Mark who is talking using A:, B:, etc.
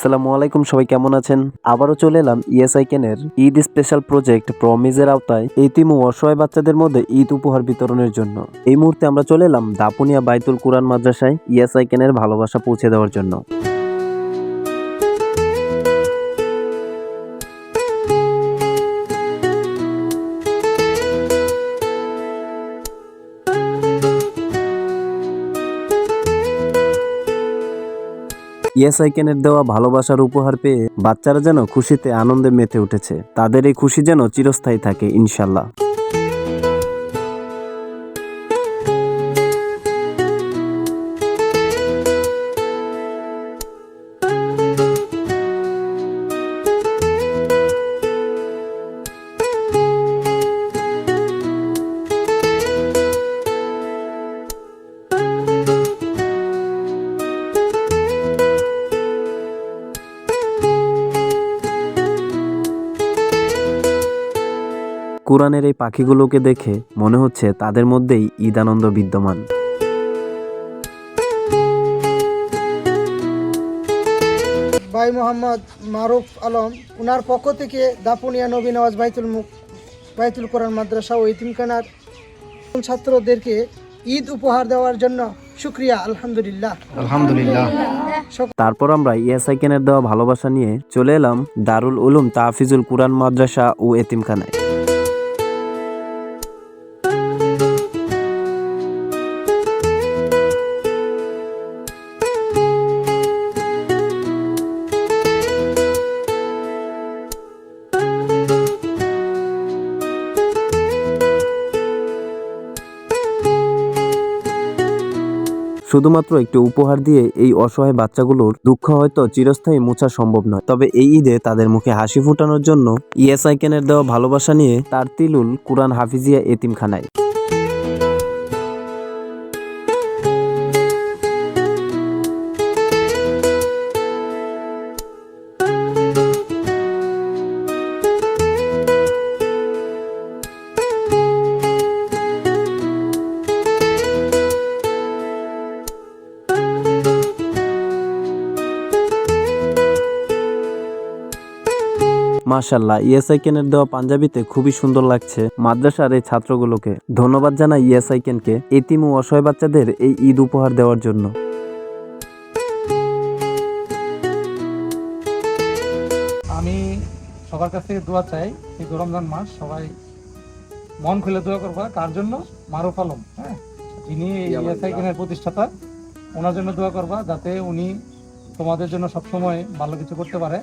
A: সালামু আলাইকুম, সবাই কেমন আছেন? আবারও চলে এলাম ইএসআই কেনের ঈদ স্পেশাল প্রজেক্ট প্রমিজের আওতায়। এতিম ও অসহায় বাচ্চাদের মধ্যে ঈদ উপহার বিতরণের জন্য। এই মুহূর্তে আমরা চলে এলাম দাপুনিয়া বাইতুল কুরআন মাদ্রাসায় ইএসআই কেনের ভালোবাসা পৌঁছে দেওয়ার জন্য। ইএসআই কেনের দেওয়া ভালোবাসার উপহার পেয়ে বাচ্চারা যেন খুশিতে আনন্দে মেতে উঠেছে। তাদের এই খুশি যেন চিরস্থায়ী থাকে, ইনশাল্লাহ। কোরআনের এই পাখিগুলোকে দেখে মনে হচ্ছে তাদের মধ্যেই ঈদ আনন্দ বিদ্যমান।
B: ভাই মোহাম্মদ মারুফ আলম ওনার পক্ষ থেকে দাপুনিয়া নবী নওয়াজ বাইতুল মুখ বাইতুল কোরআন মাদ্রাসা ও ইতিমখানার ছাত্রদেরকে ঈদ উপহার দেওয়ার জন্য শুক্রিয়া আলহামদুলিল্লাহ।
C: আলহামদুলিল্লাহ।
A: তারপর আমরা ইএসআই কেনের দেওয়া ভালোবাসা নিয়ে চলে এলাম দারুল উলুম তাহফিজুল কুরআন মাদ্রাসা ও এতিমখানায়। শুধুমাত্র একটি উপহার দিয়ে এই অসহায় বাচ্চাগুলোর দুঃখ হয়তো চিরস্থায়ী মোছা সম্ভব নয়। তবে এই ঈদে তাদের মুখে হাসি ফুটানোর জন্য ইএসআই কেনের দেওয়া ভালোবাসা নিয়ে তার তিলুল কুরআন হাফিজিয়া এতিমখানায়। মাশাল্লাহ ইএসআই কেনের দেওয়া পাঞ্জাবিতে খুবই সুন্দর লাগছে মাদ্রাসার এই ছাত্রগুলোকে। ধন্যবাদ জানাই ইএসআই কেনকে এতিম ও অসহায় বাচ্চাদের এই ঈদ উপহার দেওয়ার জন্য।
C: আমি সবার কাছ থেকে দোয়া চাই এই রমজান মাস সবাই মন খুলে দোয়া করবা কার জন্য মারুফ আলম হ্যাঁ? যিনি ইএসআই কেনের প্রতিষ্ঠাতা ওনার জন্য দোয়া করবা যাতে উনি তোমাদের জন্য সবসময় ভালো কিছু করতে পারে।